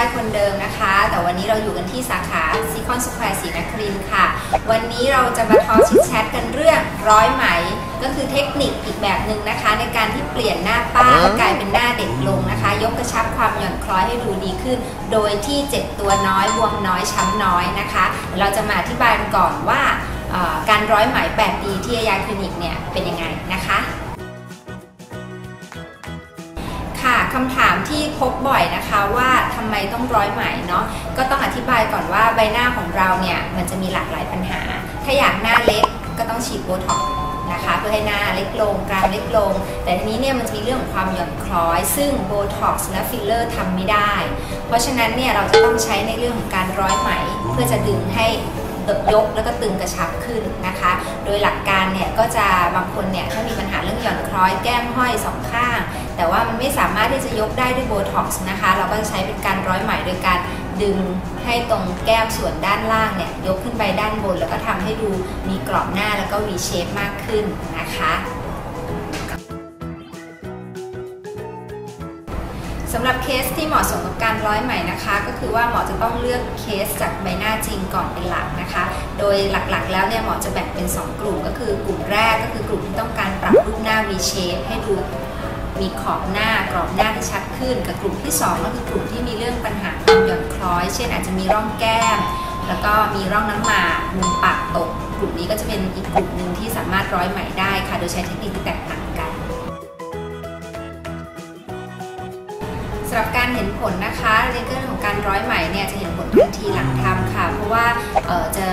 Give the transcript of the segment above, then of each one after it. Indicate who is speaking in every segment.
Speaker 1: วันนี้เราอยู่กันที่สาขาซีคอนสแควร์ศรีนครินทร์ค่ะ วันนี้เราจะมาทอชิดแชทกันเรื่องร้อยไหม ก็คือเทคนิคอีกแบบหนึ่งนะคะ ในการที่เปลี่ยนหน้าป้าให้กลายเป็นหน้าเด็กลงนะคะ ยกกระชับความหย่อนคล้อยให้ดูดีขึ้น โดยที่เจ็บตัวน้อยบวมน้อยช้ำน้อยนะคะ เราจะมาอธิบายกันก่อนว่าเอ่อการร้อยไหม8ปีที่อายาคลินิกเนี่ยเป็นยังไงนะคะ คำถามที่พบบ่อยนะคะว่าทำไมต้องร้อยไหมเนาะก็ต้องอธิบายก่อนว่าใบหน้าของเราเนี่ยมันจะมีหลากหลายปัญหา ถ้าอยากหน้าเล็กก็ต้องฉีดโบท็อกซ์นะคะเพื่อให้หน้าเล็กลงกรามเล็กลง แต่ทีนี้เนี่ยมันจะมีเรื่องของความหย่อนคล้อย ซึ่งโบท็อกซ์และฟิลเลอร์ทำไม่ได้ เพราะฉะนั้นเนี่ยเราจะต้องใช้ในเรื่องของการร้อยไหม เพื่อจะดึงให้ ยกแล้วก็ตึงกระชับขึ้นนะคะ โดยหลักการเนี่ยก็จะบางคนเนี่ยถ้ามีปัญหาเรื่องหย่อนคล้อยแก้มห้อยสองข้าง แต่ว่ามันไม่สามารถที่จะยกได้ด้วยโบท็อกซ์นะคะ เราก็จะใช้เป็นการร้อยไหมโดยการดึงให้ตรงแก้มส่วนด้านล่างเนี่ยยกขึ้นไปด้านบน แล้วก็ทำให้ดูมีกรอบหน้าแล้วก็วีเชฟมากขึ้นนะคะ สำหรับเคสที่เหมาะสมกับการร้อยไหม่นะคะ ก็คือว่าหมอจะต้องเลือกเคสจากใบหน้าจริงก่อนเป็นหลักนะคะ โดยหลักๆ แล้วเนี่ยหมอจะแบ่งเป็น 2 กลุ่ม ก็คือกลุ่มแรกก็คือกลุ่มที่ต้องการปรับรูปหน้า V shape ให้ดูมีขอบหน้ากรอบหน้าที่ชัดขึ้น กับกลุ่มที่ 2 ก็คือกลุ่มที่มีเรื่องปัญหาความหย่อนคล้อย เช่นอาจจะมีร่องแก้ม แล้วก็มีร่องน้ำหมากมุมปากตก กลุ่มนี้ก็จะเป็นอีกกลุ่มหนึ่งที่สามารถร้อยไหม่ได้ค่ะ โดยใช้เทคนิคที่แตกต่างกัน สำหรับการเห็นผลนะคะในเรื่องของการร้อยไหมเนี่ยจะเห็นผลทันทีหลังทำค่ะ เพราะว่าเอ่อจะ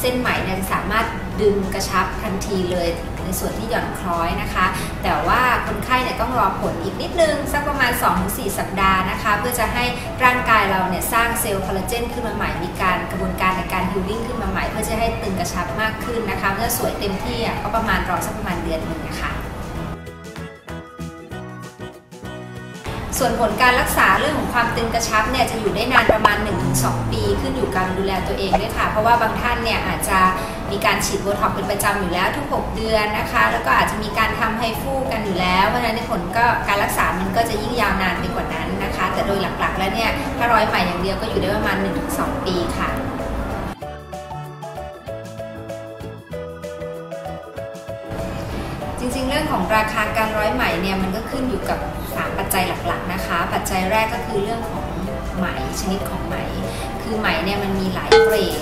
Speaker 1: เส้นไหมเนี่ยจะสามารถดึงกระชับทันทีเลยในส่วนที่หย่อนคล้อยนะคะ แต่ว่าคนไข้เนี่ยต้องรอผลอีกนิดนึง สักประมาณ 2-4 สัปดาห์นะคะ เพื่อจะให้ร่างกายเราเนี่ยสร้างเซลล์คอลลาเจนขึ้นมาใหม่ มีการกระบวนการในการฮิลลิ่งขึ้นมาใหม่ เพื่อจะให้ตึงกระชับมากขึ้นนะคะเมื่อสวยเต็มที่อะก็ประมาณรอสักประมาณเดือนหนึ่งนะคะ ส่วนผลการรักษาเรื่องของความตึงกระชับเนี่ยจะอยู่ได้นานประมาณ 1-2 ปี ขึ้นอยู่การดูแลตัวเองด้วยค่ะ เพราะว่าบางท่านเนี่ยอาจจะมีการฉีดโบท็อกเป็นประจำอยู่แล้วทุก 6 เดือนนะคะ แล้วก็อาจจะมีการทำไฮฟูกันอยู่แล้วเพราะฉะนั้นในผลก็การรักษามันก็จะยิ่งยาวนานไปกว่านั้นนะคะ แต่โดยหลักๆ แล้วเนี่ยถ้าร้อยใหม่อย่างเดียวก็อยู่ได้ประมาณ 1-2 ปีค่ะจริงๆ เรื่องของราคาการร้อยไหมเนี่ยมันก็ขึ้นอยู่กับ 3ปัจจัยหลักๆนะคะ ปัจจัยแรกก็คือเรื่องของไหมชนิดของไหม คือไหมเนี่ยมันมีหลายเกรด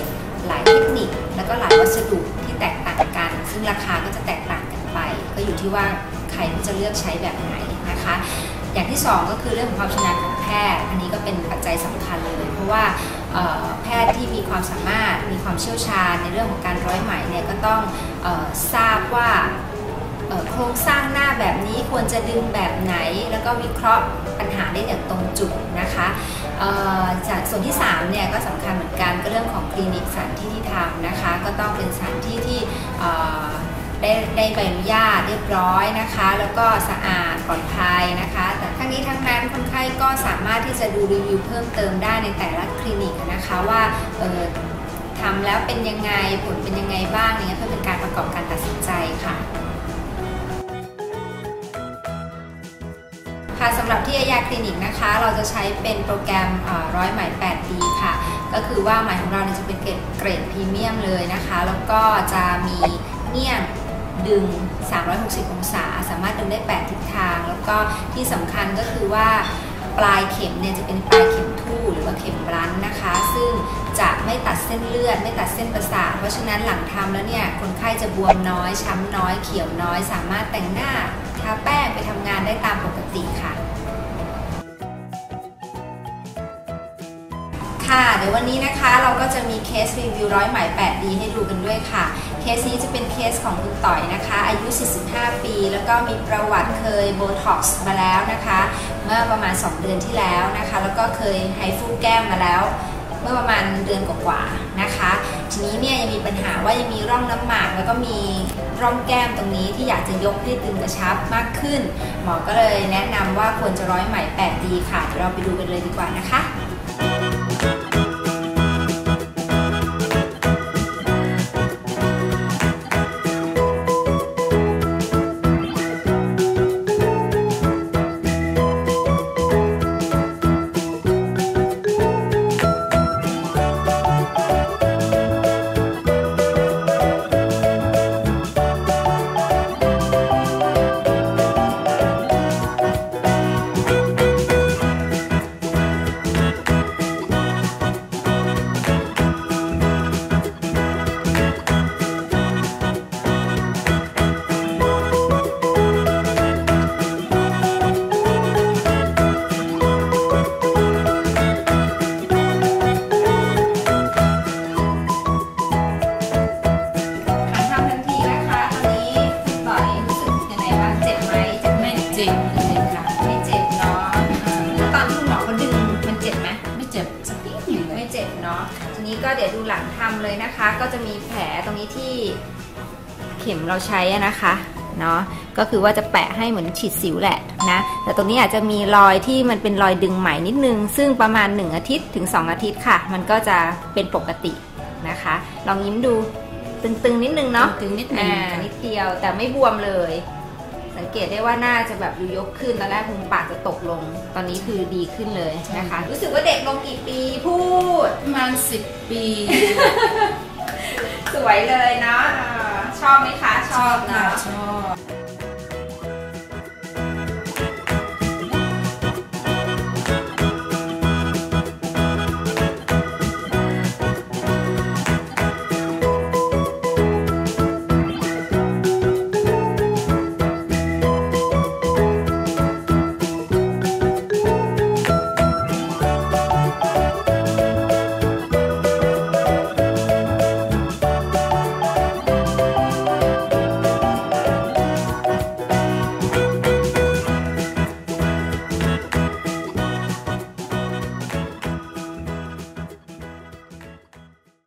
Speaker 1: หลายเทคนิค แล้วก็หลายวัสดุที่แตกต่างกัน ซึ่งราคาก็จะแตกต่างกันไป ก็อยู่ที่ว่าใครที่จะเลือกใช้แบบไหนนะคะ อย่างที่ 2 ก็คือเรื่องของความชำนาญของแพทย์อันนี้ก็เป็นปัจจัยสำคัญเลย เพราะว่าแพทย์ที่มีความสามารถมีความเชี่ยวชาญในเรื่องของการร้อยไหมเนี่ยก็ต้องออทราบว่า โครงสร้างหน้าแบบนี้ควรจะดึงแบบไหน แล้วก็วิเคราะห์ปัญหาได้อย่างตรงจุดนะคะจากส่วนที่3เนี่ยก็สำคัญเหมือนกันก็เรื่องของคลินิกสถานที่ที่ทำนะคะ ก็ต้องเป็นสถานที่ที่ได้ได้ใบอนุญาตเรียบร้อยนะคะ แล้วก็สะอาดปลอดภัยนะคะ แต่ทั้งนี้ทั้งนั้นคนไข้ก็สามารถที่จะดูรีวิวเพิ่มเติมได้ในแต่ละคลินิกนะคะว่าทำแล้วเป็นยังไงผลเป็นยังไงบ้างเงี้ยเพื่อเป็นการประกอบการตัดสินใจค่ะ ค่ะสำหรับที่อายาคลินิกนะคะ เราจะใช้เป็นโปรแกรมร้อยไหม 8D ค่ะ ก็คือว่าไหมของเราเนี่ยจะเป็นเกรดเกรดพรีเมียมเลยนะคะ แล้วก็จะมีเงี่ยงดึง 360 องศา สามารถดึงได้ 8 ทิศทาง แล้วก็ที่สำคัญก็คือว่า ปลายเข็มเนี่ยจะเป็นปลายเข็มทู่หรือว่าเข็มรั้นนะคะ ซึ่งจะไม่ตัดเส้นเลือด ไม่ตัดเส้นประสาทเพราะฉะนั้นหลังทำแล้วเนี่ยคนไข้จะบวมน้อย ช้ำน้อย เขียวน้อย สามารถแต่งหน้าทาแป้งไปทำงานได้ตามปกติค่ะ ค่ะเดี๋ยววันนี้นะคะเราก็จะมีเคสรีวิวร้อยไหม 8D ให้ดูกันด้วยค่ะ เคสนี้จะเป็นเคสของคุณต่อยนะคะ อายุ 45 ปี แล้วก็มีประวัติเคยโบท็อกซ์มาแล้วนะคะ เมื่อประมาณ 2 เดือนที่แล้วนะคะ แล้วก็เคยไฮฟูแก้มมาแล้ว เมื่อประมาณเดือนกว่าๆนะคะ ทีนี้เนี่ยยังมีปัญหาว่ายังมีร่องน้ำหมาก แล้วก็มีร่องแก้มตรงนี้ที่อยากจะยกให้ตึงกระชับมากขึ้น หมอก็เลยแนะนำว่าควรจะร้อยไหม 8D ค่ะเดี๋ยวเราไปดูกันเลยดีกว่านะคะ ก็เดี๋ยวดูหลังทำเลยนะคะ ก็จะมีแผลตรงนี้ที่เข็มเราใช้อะนะคะเนาะก็คือว่าจะแปะให้เหมือนฉีดสิวแหละนะ แต่ตรงนี้อาจจะมีรอยที่มันเป็นรอยดึงไหมนิดนึง ซึ่งประมาณ 1 อาทิตย์ถึง 2 อาทิตย์ค่ะ มันก็จะเป็นปกตินะคะ ลองยิ้มดูตึงๆนิดนึงเนาะ
Speaker 2: ตึงนิดนึง
Speaker 1: อ่า
Speaker 2: ค่ะ
Speaker 1: นิดเดียวแต่ไม่บวมเลย สังเกตได้ว่าหน้าจะแบบดูยกขึ้นตอนแรกมุมปากจะตกลง ตอนนี้คือดีขึ้นเลยนะคะ รู้สึกว่าเด็กลงกี่ปีพูด
Speaker 2: ประมาณสิบปี
Speaker 1: สวยเลยเนาะอ่าชอบไหมคะชอบ
Speaker 2: ค่ะ
Speaker 1: เนาะ
Speaker 2: ชอบ